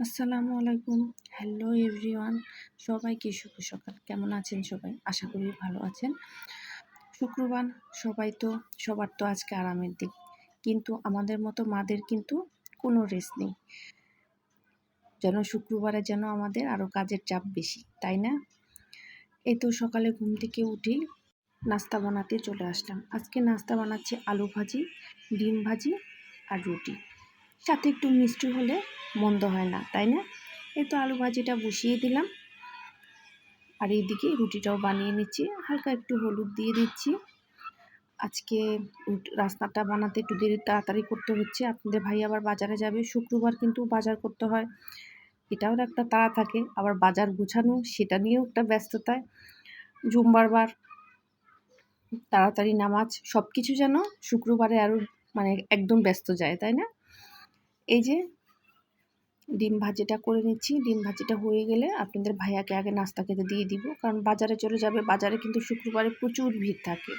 আসসালামু আলাইকুম। Hello everyone সবাইকে শুভ সকাল। কেমন আছেন সবাই? আশা করি ভালো আছেন। শুক্রবার। সবাই তো, সবার তো আজকে আরামের দিন। কিন্তু আমাদের মতো মাদের কিন্তু কোনো রেস্ট নেই। যেন শুক্রবারে যেন আমাদের আরও কাজের চাপ বেশি, তাই না? এই তো সকালে ঘুম থেকে উঠেই নাস্তা বানাতে চলে আসলাম। আজকে নাস্তা বানাচ্ছি আলু ভাজি, ডিম ভাজি আর রুটি। সাথে একটু মিষ্টি হলে মন্দ হয় না, তাই না? এই তো আলু ভাজিটা বসিয়ে দিলাম। আর এইদিকে রুটিটাও বানিয়ে নিচ্ছি। হালকা একটু হলুদ দিয়ে দিচ্ছি। আজকে রাস্তাটা বানাতে একটু দেরি, তাড়াতাড়ি করতে হচ্ছে। আপনাদের ভাই আবার বাজারে যাবে। শুক্রবার কিন্তু বাজার করতে হয়। এটাও একটা তাড়া থাকে। আবার বাজার গুছানো, সেটা নিয়েও একটা ব্যস্ততায়। জুম্বার বার তাড়াতাড়ি নামাজ সব কিছু যেন শুক্রবারে আরও মানে একদম ব্যস্ত যায়, তাই না? এই যে ডিম ভাজিটা করে নিচ্ছি। ডিম ভাজিটা হয়ে গেলে আপনাদের ভাইয়াকে আগে নাস্তা খেতে দিয়ে দিব। কারণ বাজারে চলে যাবে, বাজারে কিন্তু শুক্রবারে প্রচুর ভিড় থাকে।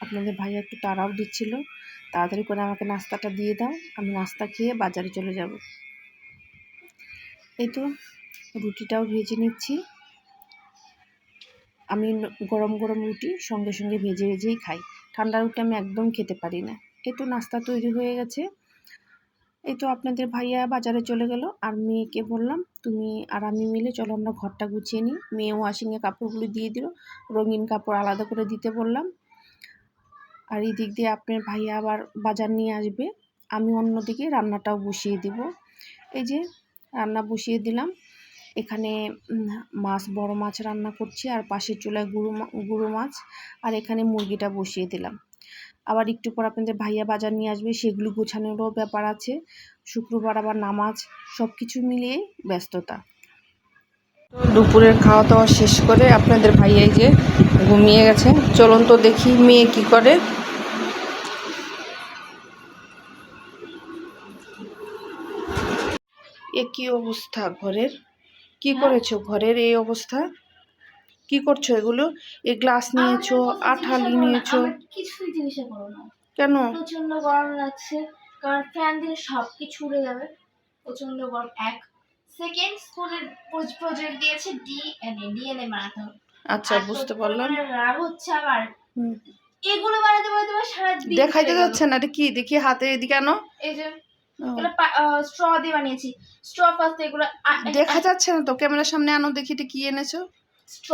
আপনাদের ভাইয়া একটু তাড়াও দিচ্ছিল। তাড়াতাড়ি করে আমাকে নাস্তাটা দিয়ে দাও, আমি নাস্তা খেয়ে বাজারে চলে যাব। এই তো রুটিটাও ভেজে নিচ্ছি। আমি গরম গরম রুটি সঙ্গে সঙ্গে ভেজে ভেজেই খাই। ঠান্ডা রুটি আমি একদম খেতে পারি না। এই তো নাস্তা তৈরি হয়ে গেছে। এই তো আপনাদের ভাইয়া বাজারে চলে গেল। আর মেয়েকে বললাম, তুমি আর আমি মিলে চলো আমরা ঘরটা গুছিয়ে নিই। মেয়ে ওয়াশিংয়ে কাপড়গুলো দিয়ে দিল, রঙিন কাপড় আলাদা করে দিতে বললাম। আর এই দিক দিয়ে আপনার ভাইয়া আবার বাজার নিয়ে আসবে, আমি অন্যদিকে রান্নাটাও বসিয়ে দিব। এই যে রান্না বসিয়ে দিলাম। এখানে মাছ, বড় মাছ রান্না করছি, আর পাশের চুলায় গুঁড়ো গুঁড়ো মাছ, আর এখানে মুরগিটা বসিয়ে দিলাম। আবার একটু পর আপনাদের ভাইয়া বাজার নিয়ে আসবে সেগুলো গোছানোরও ব্যাপার আছে। শুক্রবার আবার নামাজ সব কিছু মিলিয়ে ব্যস্ততা। দুপুরের খাওয়া দাওয়া শেষ করে আপনাদের ভাইয়া এই যে ঘুমিয়ে গেছে। চলুন তো দেখি মেয়ে কি করে। এ কি অবস্থা ঘরের? কি করেছ ঘরের এই অবস্থা? কি করছ এগুলো? এ গ্লাস নিয়েছো আঠালি নিয়েছো কিছুই জিজ্ঞাসা করো না। কেন? প্রচণ্ড গরম লাগছে কারণ ফ্যান দিলে সব কিছু উড়ে যাবে। প্রচণ্ড গরম। এক সেকেন্ড স্কুলের প্রজেক্ট দিয়েছে ডিএনএ ডিএনএ বানাতে হবে আচ্ছা বুঝতে পারলাম। রাগ হচ্ছে হুম। এগুলো বানাতে বানাতে আমার সারা দিন দেখাইতে গেল। যাচ্ছে না এটা কি? দেখি হাতে এদিকে আনো। এই যে স্ট্র দিয়ে বানিয়েছি। স্ট্র ফার্স্ট এগুলো দেখা যাচ্ছে না তো? ক্যামেরার সামনে আনো দেখি এটা কি এনেছো। স্ট্র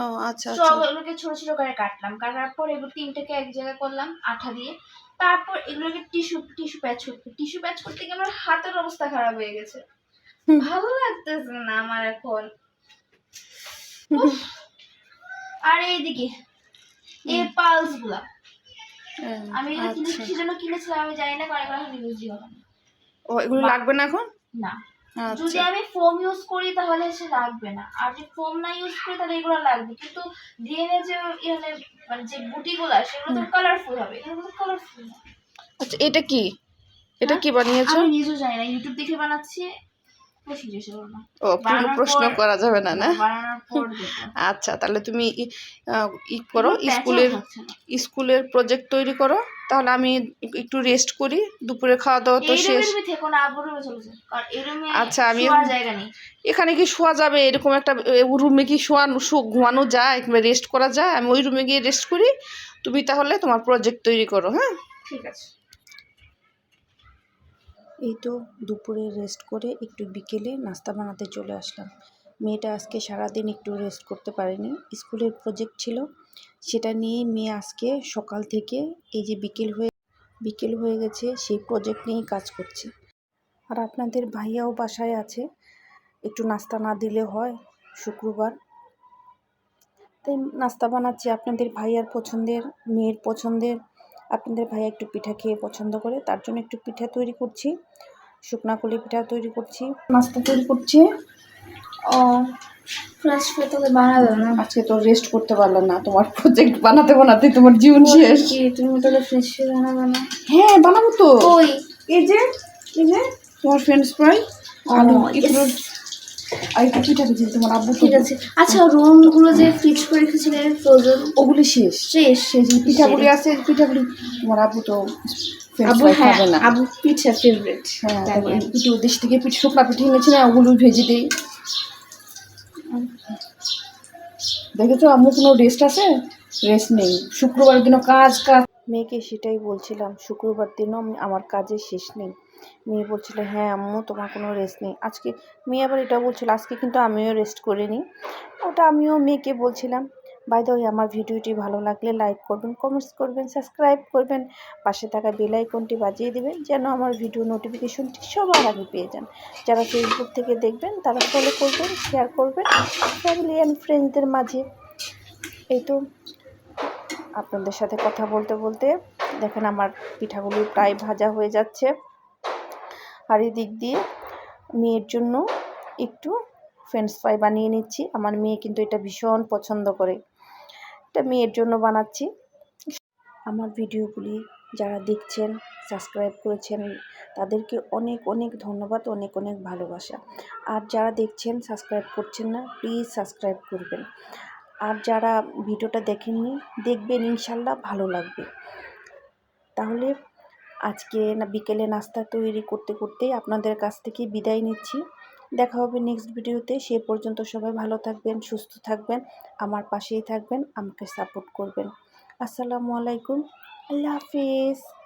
ও আচ্ছা স্ট্র আচ্ছা ছোট ছোট করে কাটলাম। কাটার পর এগুলো তিনটাকে এক জায়গায় করলাম আঠা দিয়ে। তারপর এগুলোকে টিস্যু টিস্যু প্যাচ করতে টিস্যু প্যাচ করতে গিয়ে আমার হাতের অবস্থা খারাপ হয়ে গেছে। ভালো লাগতেছে না আমার এখন। আর এইদিকে এই পালসগুলা আমি এটা কিনে আচ্ছা। জন্য কিনেছিলাম আমি জানি না এগুলো ইউজ হবে ও এগুলো লাগবে না এখন? না। যদি আচ্ছা আমি ফোম ইউজ করি তাহলে সে লাগবে না। আর যদি ফোম না ইউজ করি তাহলে এগুলো লাগবে। কিন্তু ডিএনএ যে এখানে মানে যে বুটিগুলো সেগুলো তো কালারফুল হবে। এগুলো তো কালারফুল আচ্ছা এটা কি? এটা হ্যাঁ? কি বানিয়েছো? আমি নিজেও জানি না। ইউটিউব দেখে বানাচ্ছি। ও কোনো প্রশ্ন করা যাবে না না? পর আচ্ছা তাহলে তুমি ই- করো স্কুলের স্কুলের প্রজেক্ট তৈরি করো তাহলে আমি একটু রেস্ট করি দুপুরে খাওয়া দাওয়া তো শেষ। আচ্ছা, আমি এখন- কি শোয়া যাবে? এরকম একটা রুমে কি শোয়ানো ঘুমানো যায় রেস্ট করা যায়? আমি ওই রুমে গিয়ে রেস্ট করি তুমি তাহলে তোমার প্রজেক্ট তৈরি করো হ্যাঁ? ঠিক আছে। এই তো দুপুরে রেস্ট করে একটু বিকেলে নাস্তা বানাতে চলে আসলাম। মেয়েটা আজকে সারাদিন একটু রেস্ট করতে পারেনি। স্কুলের প্রজেক্ট ছিল, সেটা নিয়ে মেয়ে আজকে সকাল থেকে এই যে বিকেল হয়ে বিকেল হয়ে গেছে, সেই প্রজেক্ট নিয়েই কাজ করছে। আর আপনাদের ভাইয়াও বাসায় আছে, একটু নাস্তা না দিলে হয় শুক্রবার। তাই নাস্তা বানাচ্ছি আপনাদের ভাইয়ার পছন্দের, মেয়ের পছন্দের। আপনাদের ভাইয়া একটু পিঠা খেয়ে পছন্দ করে তার জন্য একটু পিঠা তৈরি করছি শুকনা কলি পিঠা তৈরি করছি। নাস্তা তৈরি করছি। আজকে তো রেস্ট করতে পারলাম না তোমার প্রজেক্ট বানাতে বানাতে তোমার জীবন শেষ। তুমি তাহলে ফ্রেশ করে না। হ্যাঁ বানাবো তো। ওই এই যে এই যে তোমার ফ্রেন্ডস ফ্রাই আলু আর একটু পিঠা ভেজে তোমার আব্বু ঠিক আছে। আচ্ছা রোলগুলো যে ফ্রিজ করে রেখেছিলেন ফ্রোজেন? ওগুলি শেষ। শেষ। সেই যে পিঠাগুলি আছে পিঠাগুলি তোমার আব্বু তো আবু হ্যাঁ আবু পিঠা ফেভারিট হ্যাঁ পিঠে দেশ থেকে পিঠে শুকনা পিঠে এনেছি না ওগুলো ভেজে দিই। দেখেছ আম্মু কোনো রেস্ট আছে? রেস্ট নেই। শুক্রবার দিনও কাজ কাজ। মেয়েকে সেটাই বলছিলাম শুক্রবার দিনও আমার কাজের শেষ নেই। মেয়ে বলছিল হ্যাঁ আম্মু, তোমার কোনো রেস্ট নেই। আজকে মেয়ে আবার এটা বলছিল, আজকে কিন্তু আমিও রেস্ট করিনি। ওটা আমিও মেয়েকে বলছিলাম বাই দ্য আমার ভিডিওটি ভালো লাগলে লাইক করবেন কমেন্টস করবেন সাবস্ক্রাইব করবেন, পাশে থাকা বেল আইকনটি বাজিয়ে দেবেন, যেন আমার ভিডিও নোটিফিকেশনটি সবার আগে পেয়ে যান। যারা ফেসবুক থেকে দেখবেন, তারা ফলো করবেন শেয়ার করবেন ফ্যামিলি অ্যান্ড ফ্রেন্ডসদের মাঝে। এই তো, আপনাদের সাথে কথা বলতে বলতে দেখেন আমার পিঠাগুলি প্রায় ভাজা হয়ে যাচ্ছে। আর দিক দিয়ে মেয়ের জন্য একটু ফ্রেঞ্চ ফ্রাই বানিয়ে নিচ্ছি। আমার মেয়ে কিন্তু এটা ভীষণ পছন্দ করে। এটা মেয়ের জন্য বানাচ্ছি। আমার ভিডিওগুলি যারা দেখছেন সাবস্ক্রাইব করেছেন, তাদেরকে অনেক অনেক ধন্যবাদ, অনেক অনেক ভালোবাসা। আর যারা দেখছেন সাবস্ক্রাইব করছেন না প্লিজ সাবস্ক্রাইব করবেন। আর যারা ভিডিওটা দেখেননি, দেখবেন ইনশাল্লাহ ভালো লাগবে। তাহলে আজকে না বিকেলে নাস্তা তৈরি করতে করতেই আপনাদের কাছ থেকে বিদায় নিচ্ছি। দেখা হবে নেক্সট ভিডিওতে সে পর্যন্ত সবাই ভালো থাকবেন, সুস্থ থাকবেন, আমার পাশেই থাকবেন, আমাকে সাপোর্ট করবেন। আসসালামু আলাইকুম। আল্লাহ হাফিজ।